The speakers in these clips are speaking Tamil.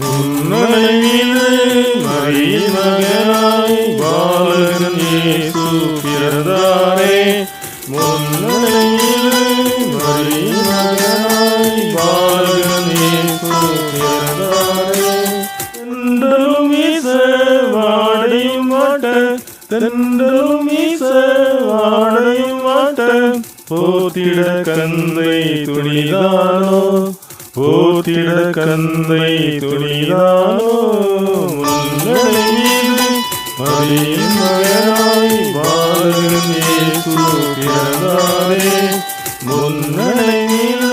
முன்னணை மீது மரியின் மகனாய் பாலகன் இயேசு பிறந்தாரே முன்னணை மீது மரியின் மகனாய் பாலகன் இயேசு பிறந்தாரே தென்றலும் வீச வாடையும் வாட்ட திட கந்தை துணிதானோ போத்திட கந்தை துணிதானோ முன்னணை மீது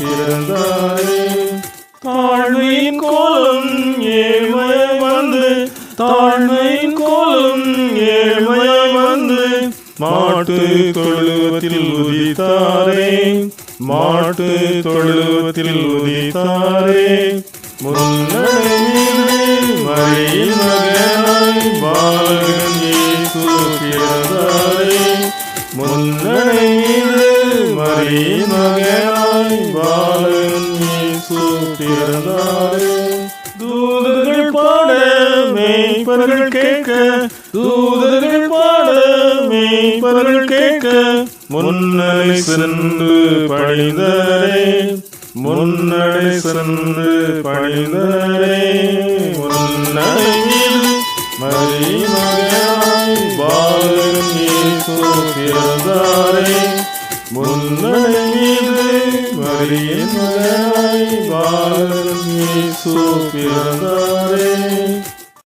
பிறந்தாரே தாழ்மையின் கோலம் ஏழ்மையாய் வந்து தாழ்மையின் கோலம் ஏழ்மையாய் மாட்டு தொழுவத்தில் உதித்தாரே. மாட்டு தொழுவத்தில் உதித்தாரே. மழையின் மகனாய் பாலகன் இயேசு பிறந்தாரே. முன்னணை மீது மரியின் மகனாய் பாலகன் இயேசு பிறந்தாரே. தூதர்கள் பாட மேய்ப்பர்கள் கேட்க பாட மேய்ப்பர்கள் கேட்க முன்னணை சென்று பணிந்தரே முன்னணை சென்று பணிந்தரே முன்னணை மீது மரி மகனாய் பாலகன் இயேசு பிறந்தாரே. முன்னணை மீது மரியின் மகனாய் பாலகன் இயேசு பிறந்தாரே.